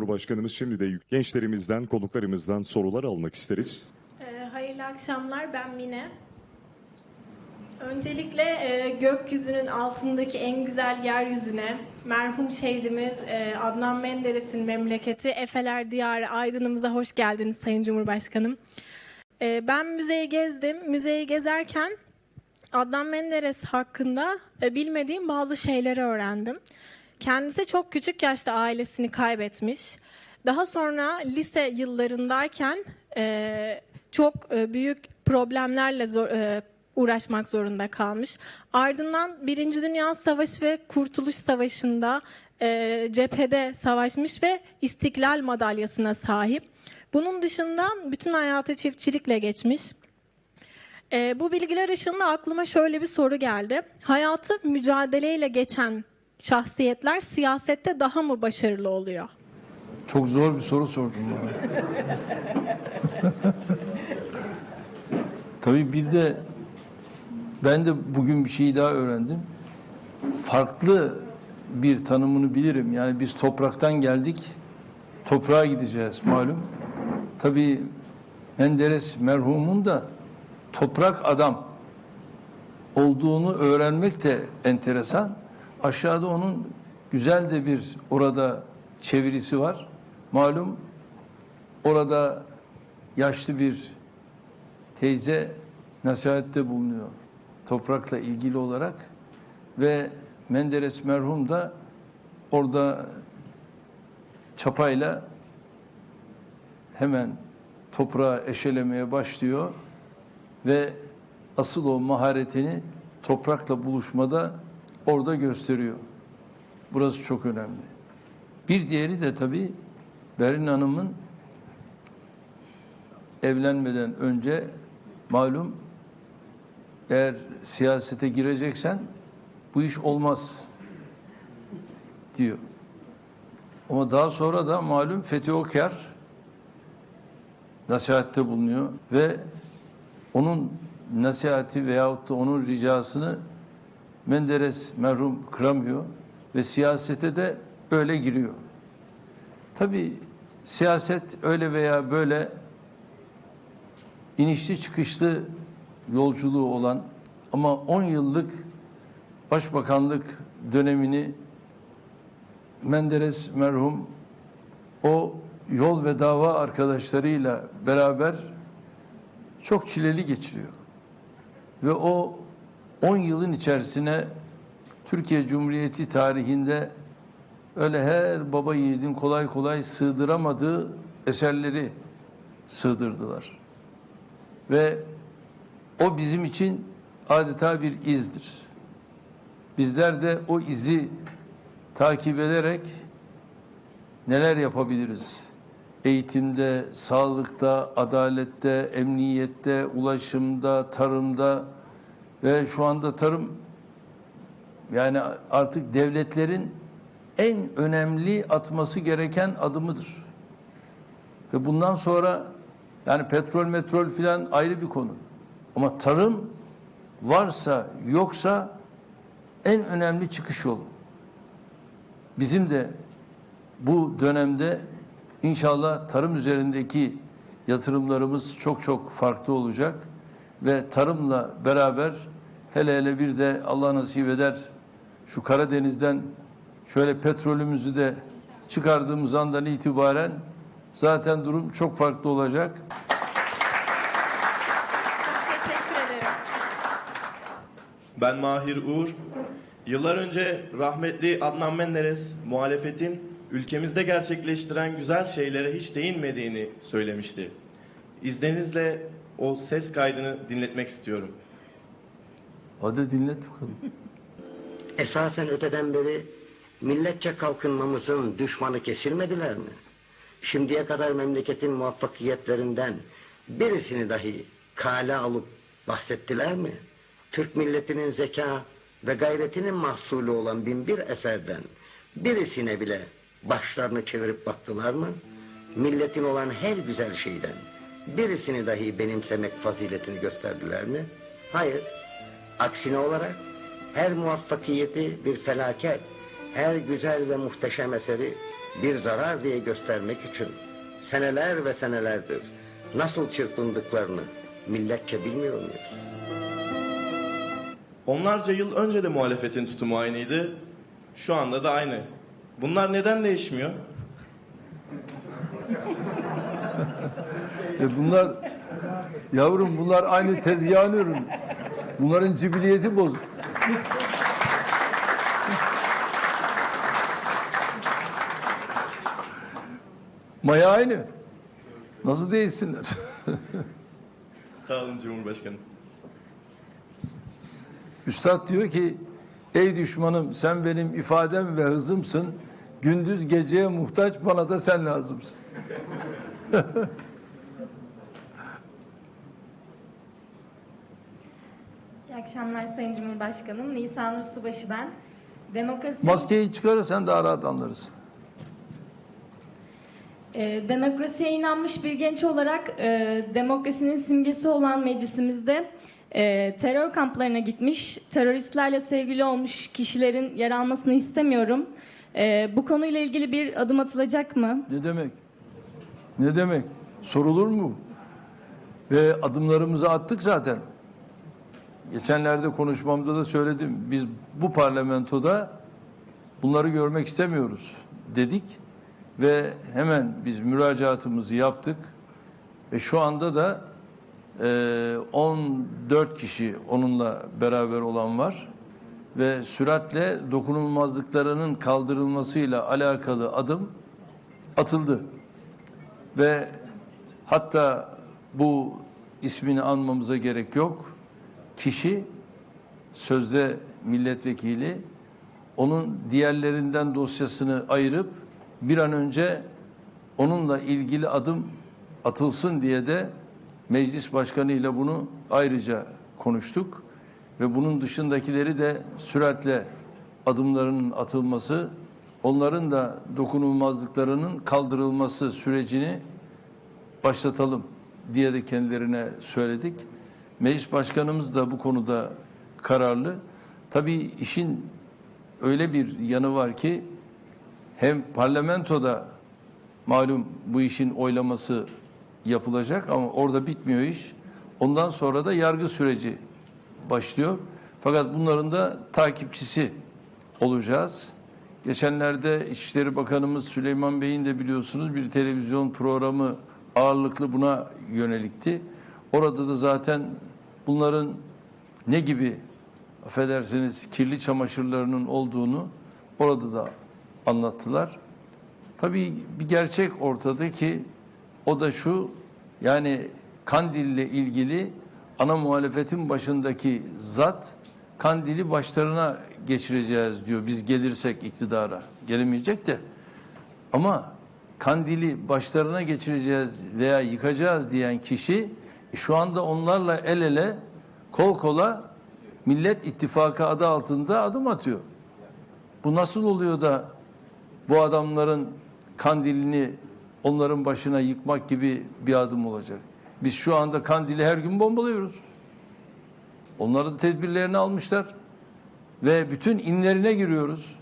Cumhurbaşkanımız şimdi de gençlerimizden, konuklarımızdan sorular almak isteriz. Ee, Hayırlı akşamlar, ben Mine. Öncelikle e, gökyüzünün altındaki en güzel yeryüzüne, merhum şehidimiz e, Adnan Menderes'in memleketi Efeler Diyarı Aydın'ımıza hoş geldiniz Sayın Cumhurbaşkanım. E, ben müzeyi gezdim. Müzeyi gezerken Adnan Menderes hakkında bilmediğim bazı şeyleri öğrendim. Kendisi çok küçük yaşta ailesini kaybetmiş. Daha sonra lise yıllarındayken e, çok e, büyük problemlerle zor- e, uğraşmak zorunda kalmış. Ardından Birinci Dünya Savaşı ve Kurtuluş Savaşı'nda e, cephede savaşmış ve İstiklal Madalyası'na sahip. Bunun dışında bütün hayatı çiftçilikle geçmiş. Ee, bu bilgiler ışığında aklıma şöyle bir soru geldi. Hayatı mücadeleyle geçen şahsiyetler siyasette daha mı başarılı oluyor? Çok zor bir soru sordun bana. Tabii bir de ben de bugün bir şey daha öğrendim. Farklı bir tanımını bilirim. Yani biz topraktan geldik, toprağa gideceğiz malum. Tabii Menderes merhumun da toprak adam olduğunu öğrenmek de enteresan. Aşağıda onun güzel de bir orada çevirisi var. Malum orada yaşlı bir teyze nasihatte bulunuyor toprakla ilgili olarak ve Menderes merhum da orada çapayla hemen toprağı eşelemeye başlıyor ve asıl o maharetini toprakla buluşmada orada gösteriyor. Burası çok önemli. Bir diğeri de tabii Berin Hanım'ın evlenmeden önce malum eğer siyasete gireceksen bu iş olmaz diyor. Ama daha sonra da malum Fethi Okyar nasihatte bulunuyor ve onun nasihati veyahut da onun ricasını Menderes merhum kıramıyor ve siyasete de öyle giriyor. Tabii siyaset öyle veya böyle inişli çıkışlı yolculuğu olan ama 10 yıllık başbakanlık dönemini Menderes merhum o yol ve dava arkadaşlarıyla beraber çok çileli geçiriyor. Ve o 10 yılın içerisine Türkiye Cumhuriyeti tarihinde öyle her baba yiğidin kolay kolay sığdıramadığı eserleri sığdırdılar. Ve o bizim için adeta bir izdir. Bizler de o izi takip ederek neler yapabiliriz? Eğitimde, sağlıkta, adalette, emniyette, ulaşımda, tarımda ve şu anda tarım yani artık devletlerin en önemli atması gereken adımıdır. Ve bundan sonra yani petrol metrol filan ayrı bir konu. Ama tarım varsa yoksa en önemli çıkış yolu. Bizim de bu dönemde inşallah tarım üzerindeki yatırımlarımız çok çok farklı olacak ve tarımla beraber hele hele bir de Allah nasip eder şu Karadeniz'den şöyle petrolümüzü de çıkardığımız andan itibaren zaten durum çok farklı olacak. Çok teşekkür ederim. Ben Mahir Uğur. Yıllar önce rahmetli Adnan Menderes muhalefetin ülkemizde gerçekleştiren güzel şeylere hiç değinmediğini söylemişti. İzninizle o ses kaydını dinletmek istiyorum. Hadi dinlet bakalım. Esasen öteden beri milletçe kalkınmamızın düşmanı kesilmediler mi? Şimdiye kadar memleketin muvaffakiyetlerinden birisini dahi kale alıp bahsettiler mi? Türk milletinin zeka ve gayretinin mahsulü olan binbir eserden birisine bile başlarını çevirip baktılar mı? Milletin olan her güzel şeyden birisini dahi benimsemek faziletini gösterdiler mi? Hayır. Aksine olarak her muvaffakiyeti bir felaket, her güzel ve muhteşem eseri bir zarar diye göstermek için seneler ve senelerdir nasıl çırpındıklarını milletçe bilmiyor muyuz? Onlarca yıl önce de muhalefetin tutumu aynıydı. Şu anda da aynı. Bunlar neden değişmiyor? E bunlar yavrum bunlar aynı tezgahın ürünü. Bunların cibiliyeti bozuk. Maya aynı. Nasıl değişsinler? Sağ olun Cumhurbaşkanım. Üstad diyor ki ey düşmanım sen benim ifadem ve hızımsın. Gündüz geceye muhtaç bana da sen lazımsın. İyi akşamlar Sayın Cumhurbaşkanım. Nisan Subaşı ben. Demokrasi, Maskeyi çıkarırsan daha rahat anlarız. e, demokrasiye inanmış bir genç olarak e, demokrasinin simgesi olan meclisimizde e, terör kamplarına gitmiş, teröristlerle sevgili olmuş kişilerin yer almasını istemiyorum. E, bu konuyla ilgili bir adım atılacak mı? Ne demek? Ne demek? Sorulur mu? Ve adımlarımızı attık zaten. Geçenlerde konuşmamda da söyledim. Biz bu parlamentoda bunları görmek istemiyoruz dedik ve hemen biz müracaatımızı yaptık ve şu anda da e, 14 kişi onunla beraber olan var ve süratle dokunulmazlıklarının kaldırılmasıyla alakalı adım atıldı. Ve hatta bu ismini anmamıza gerek yok. Kişi sözde milletvekili onun diğerlerinden dosyasını ayırıp bir an önce onunla ilgili adım atılsın diye de meclis başkanı ile bunu ayrıca konuştuk ve bunun dışındakileri de süratle adımlarının atılması, onların da dokunulmazlıklarının kaldırılması sürecini başlatalım diye de kendilerine söyledik. Meclis başkanımız da bu konuda kararlı. Tabii işin öyle bir yanı var ki hem parlamentoda malum bu işin oylaması yapılacak ama orada bitmiyor iş. Ondan sonra da yargı süreci başlıyor. Fakat bunların da takipçisi olacağız. Geçenlerde İçişleri Bakanımız Süleyman Bey'in de biliyorsunuz bir televizyon programı ağırlıklı buna yönelikti. Orada da zaten bunların ne gibi affedersiniz kirli çamaşırlarının olduğunu orada da anlattılar. Tabii bir gerçek ortada ki o da şu yani Kandil'le ilgili ana muhalefetin başındaki zat Kandil'i başlarına geçireceğiz diyor biz gelirsek iktidara. Gelemeyecek de ama Kandil'i başlarına geçireceğiz veya yıkacağız diyen kişi e, şu anda onlarla el ele kol kola Millet İttifakı adı altında adım atıyor. Bu nasıl oluyor da bu adamların Kandil'ini onların başına yıkmak gibi bir adım olacak? Biz şu anda Kandil'i her gün bombalıyoruz. Onların tedbirlerini almışlar ve bütün inlerine giriyoruz.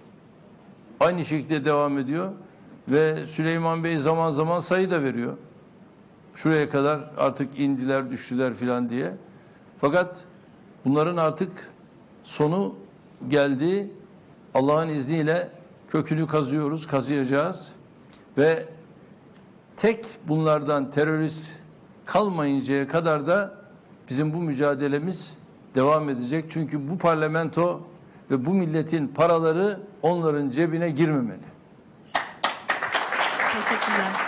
Aynı şekilde devam ediyor ve Süleyman Bey zaman zaman sayı da veriyor. Şuraya kadar artık indiler, düştüler filan diye. Fakat bunların artık sonu geldi. Allah'ın izniyle kökünü kazıyoruz, kazıyacağız ve tek bunlardan terörist kalmayıncaya kadar da bizim bu mücadelemiz devam edecek. Çünkü bu parlamento ve bu milletin paraları onların cebine girmemeli. Teşekkürler.